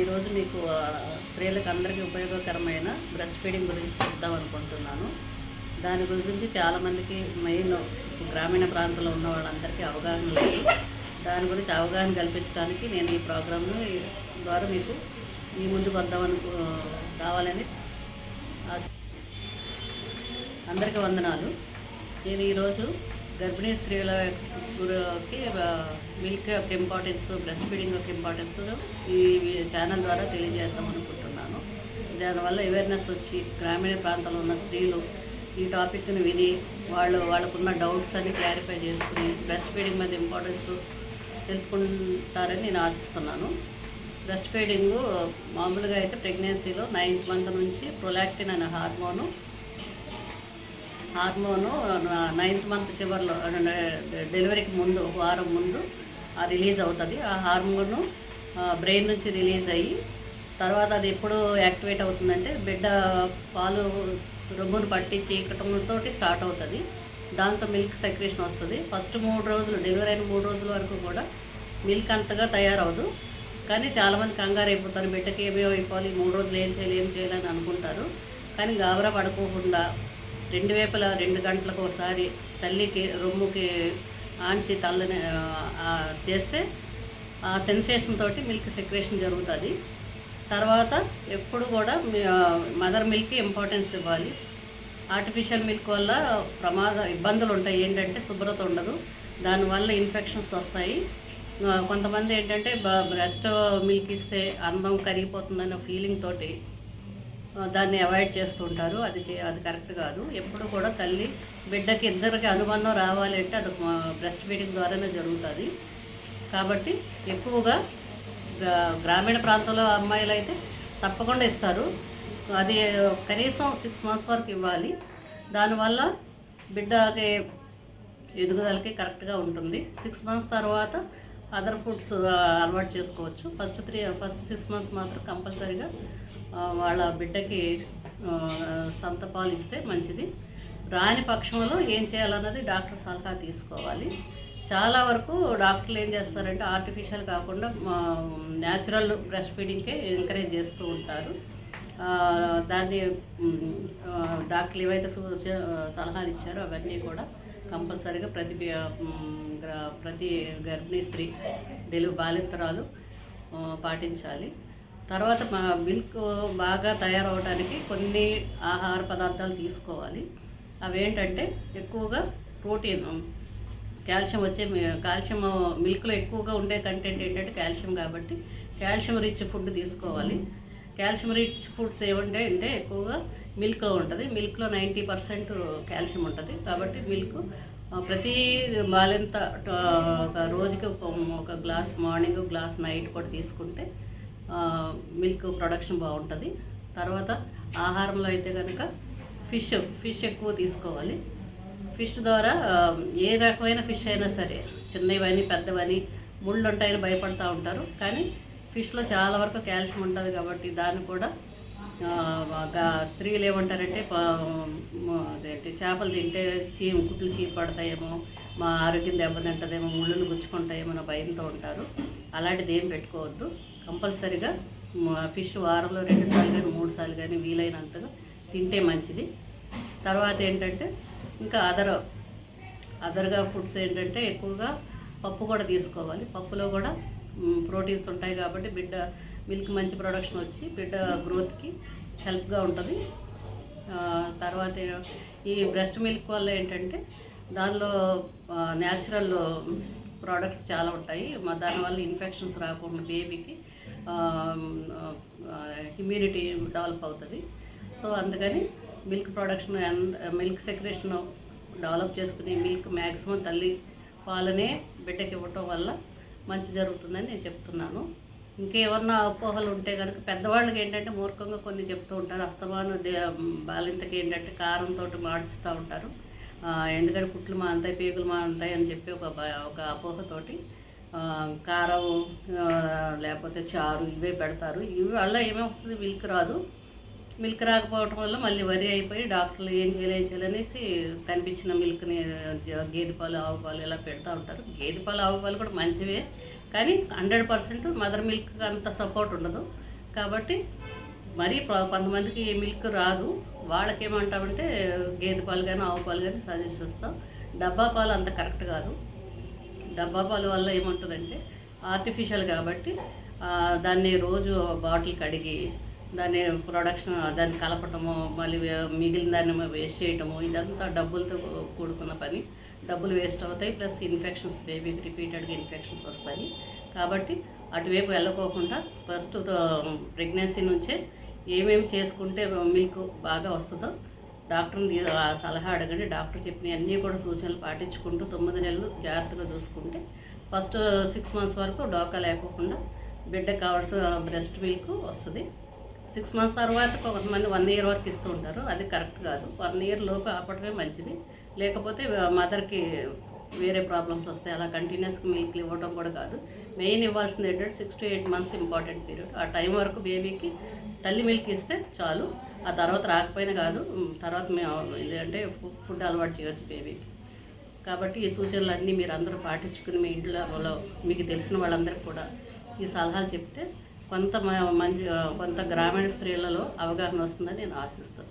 ఈరోజు మీకు స్త్రీలకు అందరికీ ఉపయోగకరమైన బ్రెస్ట్ ఫీడింగ్ గురించి చెప్దాం అనుకుంటున్నాను. దాని గురించి చాలామందికి మెయిన్ గ్రామీణ ప్రాంతంలో ఉన్న వాళ్ళందరికీ అవగాహన లేదు. దాని గురించి అవగాహన కల్పించడానికి నేను ఈ ప్రోగ్రామ్ను ద్వారా మీకు మీ ముందుకు వద్దామని కావాలని ఆశ అందరికీ వందనాలు. నేను ఈరోజు గర్భిణీ స్త్రీల గురికి మిల్క్ యొక్క ఇంపార్టెన్స్ బ్రెస్ట్ ఫీడింగ్ యొక్క ఇంపార్టెన్స్ ఈ ఛానల్ ద్వారా తెలియజేద్దాం అనుకుంటున్నాను. దానివల్ల అవేర్నెస్ వచ్చి గ్రామీణ ప్రాంతంలో ఉన్న స్త్రీలు ఈ టాపిక్ని విని వాళ్ళు వాళ్ళకున్న డౌట్స్ అన్ని క్లారిఫై చేసుకుని బ్రెస్ట్ ఫీడింగ్ మీద ఇంపార్టెన్స్ తెలుసుకుంటారని నేను ఆశిస్తున్నాను. బ్రెస్ట్ ఫీడింగ్ మామూలుగా అయితే ప్రెగ్నెన్సీలో నైన్త్ మంత్ నుంచి ప్రొలాక్టిన్ అనే హార్మోను హార్మోను నైన్త్ మంత్ చివరిలో డెలివరీకి ముందు ఒక వారం ముందు రిలీజ్ అవుతుంది. ఆ హార్మోను బ్రెయిన్ నుంచి రిలీజ్ అయ్యి తర్వాత అది ఎప్పుడు యాక్టివేట్ అవుతుందంటే బిడ్డ పాలు రొమ్మును పట్టి చీకటంతో స్టార్ట్ అవుతుంది. దాంతో మిల్క్ సెక్రేషన్ వస్తుంది. ఫస్ట్ మూడు రోజులు డెలివరీ అయిన మూడు రోజుల వరకు కూడా మిల్క్ అంతగా తయారవదు కానీ చాలామంది కంగారు అయిపోతారు. బిడ్డకి ఏమేమి అయిపోవాలి మూడు రోజులు ఏం చేయాలి ఏం చేయాలని అనుకుంటారు. కానీ గాబరా పడుకోకుండా రెండు వేపల రెండు గంటలకు ఒకసారి తల్లికి రొమ్ముకి ఆంచి తల్లని చేస్తే ఆ సెన్సేషన్ తోటి మిల్క్ సెక్రేషన్ జరుగుతుంది. తర్వాత ఎప్పుడు కూడా మదర్ మిల్క్కి ఇంపార్టెన్స్ ఇవ్వాలి. ఆర్టిఫిషియల్ మిల్క్ వల్ల ప్రమాద ఇబ్బందులు ఉంటాయి. ఏంటంటే శుభ్రత ఉండదు. దానివల్ల ఇన్ఫెక్షన్స్ వస్తాయి. కొంతమంది ఏంటంటే బ్రెస్ట్ మిల్క్ ఇస్తే అందం కరిగిపోతుందనే ఫీలింగ్ తోటి దాన్ని అవాయిడ్ చేస్తుంటారు. అది చే అది కరెక్ట్ కాదు. ఎప్పుడు కూడా తల్లి బిడ్డకి ఇద్దరికి అనుబంధం రావాలి అంటే అది బ్రెస్ట్ ఫీడింగ్ ద్వారానే జరుగుతుంది. కాబట్టి ఎక్కువగా గ్రా- గ్రామీణ ప్రాంతంలో అమ్మాయిలు అయితే తప్పకుండా ఇస్తారు. అది కనీసం సిక్స్ మంత్స్ వరకు ఇవ్వాలి. దానివల్ల బిడ్డకి ఎదుగుదలకి కరెక్ట్గా ఉంటుంది. సిక్స్ మంత్స్ తర్వాత అదర్ ఫుడ్స్ అలవాటు చేసుకోవచ్చు. First three first six months మాత్రం కంపల్సరీగా వాళ్ళ బిడ్డకి సంత పాలు ఇస్తే మంచిది. రాని పక్షంలో ఏం చేయాలన్నది డాక్టర్ సలహా తీసుకోవాలి. చాలా వరకు డాక్టర్లు ఏం చేస్తారంటే ఆర్టిఫిషియల్ కాకుండా న్యాచురల్ బ్రెస్ట్ ఫీడింగ్కే ఎంకరేజ్ చేస్తూ ఉంటారు. దాన్ని డాక్టర్లు ఏవైతే సలహాలు ఇచ్చారో అవన్నీ కూడా కంపల్సరీగా ప్రతి ప్రతి గర్భిణీ స్త్రీ డెలివరీ బాలింతరాలు పాటించాలి. తర్వాత మా మిల్క్ బాగా తయారవడానికి కొన్ని ఆహార పదార్థాలు తీసుకోవాలి. అవేంటంటే ఎక్కువగా ప్రోటీన్ కాల్షియం వచ్చే కాల్షియం మిల్క్లో ఎక్కువగా ఉండే కంటెంట్ ఏంటంటే కాల్షియం కాబట్టి కాల్షియం రిచ్ ఫుడ్ తీసుకోవాలి. కాల్షియం రిచ్ ఫుడ్స్ ఏమంటే అంటే ఎక్కువగా మిల్క్లో ఉంటుంది. మిల్క్లో నైంటీ పర్సెంట్ కాల్షియం ఉంటుంది. కాబట్టి మిల్క్ ప్రతి బాలింత ఒక రోజుకి ఒక గ్లాస్ మార్నింగ్ గ్లాస్ నైట్ కూడా తీసుకుంటే మిల్క్ ప్రొడక్షన్ బాగుంటుంది. తర్వాత ఆహారంలో అయితే కనుక ఫిష్ ఫిష్ ఎక్కువ తీసుకోవాలి. ఫిష్ ద్వారా ఏ రకమైన ఫిష్ అయినా సరే చిన్నవని పెద్దవని ముళ్ళు ఉంటాయని భయపడతా ఉంటారు. కానీ ఫిష్లో చాలా వరకు కాల్షియం ఉంటుంది కాబట్టి దాన్ని కూడా స్త్రీలు ఏమంటారంటే అదేంటి చేపలు తింటే చీ కుట్లు చీ పడతాయేమో మా ఆరోగ్యం దెబ్బతింటుందేమో ముళ్ళులు గుచ్చుకుంటాయేమో అన్న భయంతో ఉంటారు. అలాంటిది ఏం పెట్టుకోవద్దు. కంపల్సరిగా ఫిష్ వారంలో రెండు సార్లు కానీ మూడు సార్లు కానీ వీలైనంతగా తింటే మంచిది. తర్వాత ఏంటంటే ఇంకా అదర్ అదర్గా ఫుడ్స్ ఏంటంటే ఎక్కువగా పప్పు కూడా తీసుకోవాలి. పప్పులో కూడా ప్రోటీన్స్ ఉంటాయి కాబట్టి బిడ్డ మిల్క్ మంచి ప్రొడక్షన్ వచ్చి బిడ్డ గ్రోత్కి హెల్ప్గా ఉంటుంది. తర్వాత ఈ బ్రెస్ట్ మిల్క్ వల్ల ఏంటంటే దానిలో న్యాచురల్ ప్రోడక్ట్స్ చాలా ఉంటాయి. దానివల్ల ఇన్ఫెక్షన్స్ రాకుండా బేబీకి ఇమ్యూనిటీ డెవలప్ అవుతుంది. సో అందుకని milk production milk secretion develop చేసుకుని మిల్క్ మ్యాక్సిమం తల్లి పాలనే బిడ్డకి ఇవ్వటం వల్ల మంచి జరుగుతుందని నేను చెప్తున్నాను. ఇంకేమన్నా అపోహలు ఉంటే కనుక పెద్దవాళ్ళకి ఏంటంటే మూర్ఖంగా కొన్ని చెప్తూ ఉంటారు. అస్తమాను బాలింతకి ఏంటంటే కారంతో మార్చుతూ ఉంటారు. ఎందుకంటే కుట్లు మా అంతాయి పేగులు మా అంతాయి అని చెప్పి ఒక ఒక అపోహతోటి కారం లేకపోతే చారు ఇవే పెడతారు. ఇవి వల్ల ఏమొస్తుంది మిల్క్ రాదు. మిల్క్ రాకపోవటం వల్ల మళ్ళీ వరి అయిపోయి డాక్టర్లు ఏం చేయాలి ఏం చేయాలి అనేసి కనిపించిన మిల్క్ని గేదె పాలు ఆవు పాలు ఇలా పెడతా ఉంటారు. గేదె పాలు ఆవు పాలు కూడా మంచివే. కానీ హండ్రెడ్ పర్సెంట్ మదర్ మిల్క్ అంత సపోర్ట్ ఉండదు. కాబట్టి మరీ కొంతమందికి మిల్క్ రాదు. వాళ్ళకి ఏమంటామంటే గేదె పాలు కానీ ఆవు పాలు కానీ సజెస్ట్ చేస్తాం. డబ్బా పాలు అంత కరెక్ట్ కాదు. డబ్బా పాలు వల్ల ఏముంటుందంటే ఆర్టిఫిషియల్ కాబట్టి దాన్ని రోజు బాటిల్ కడిగి దాన్ని ప్రొడక్షన్ దాన్ని కలపటము మళ్ళీ మిగిలిన దాన్ని వేస్ట్ చేయటము ఇదంతా డబ్బులతో కూడుకున్న పని. డబ్బులు వేస్ట్ అవుతాయి ప్లస్ ఇన్ఫెక్షన్స్ బేబీకి రిపీటెడ్గా ఇన్ఫెక్షన్స్ వస్తాయి. కాబట్టి అటువైపు వెళ్ళకోకుండా ఫస్ట్ ప్రెగ్నెన్సీ నుంచే ఏమేమి చేసుకుంటే మిల్క్ బాగా వస్తుందో డాక్టర్ని ఆ సలహా అడగండి. డాక్టర్ చెప్పిన అన్నీ కూడా సూచనలు పాటించుకుంటూ తొమ్మిది నెలలు జాగ్రత్తగా చూసుకుంటే ఫస్ట్ సిక్స్ మంత్స్ వరకు డోకా లేకోకుండా బిడ్డకు కావాల్సిన బ్రెస్ట్ మిల్క్ వస్తుంది. సిక్స్ మంత్స్ తర్వాత కొంతమంది వన్ ఇయర్ వరకు ఇస్తూ ఉంటారు. అది కరెక్ట్ కాదు. వన్ ఇయర్ లోపు ఆపడమే మంచిది. లేకపోతే మదర్కి వేరే ప్రాబ్లమ్స్ వస్తాయి. అలా కంటిన్యూస్గా మిల్క్ ఇవ్వడం కూడా కాదు. మెయిన్ ఇవ్వాల్సింది ఏంటంటే six to eight months important period. ఆ టైం వరకు బేబీకి తల్లి మిల్క్ ఇస్తే చాలు. ఆ తర్వాత రాకపోయినా కాదు తర్వాత మేము ఏంటంటే ఫుడ్ అలవాటు చేయొచ్చు బేబీకి కాబట్టి ఈ సూచనలన్నీ మీరు అందరూ పాటించుకుని మీ ఇంట్లో మీకు తెలిసిన వాళ్ళందరికీ కూడా ఈ సలహాలు చెప్తే కొంత మ- మంచి కొంత గ్రామీణ స్త్రీలలో అవగాహన వస్తుందని నేను ఆశిస్తాను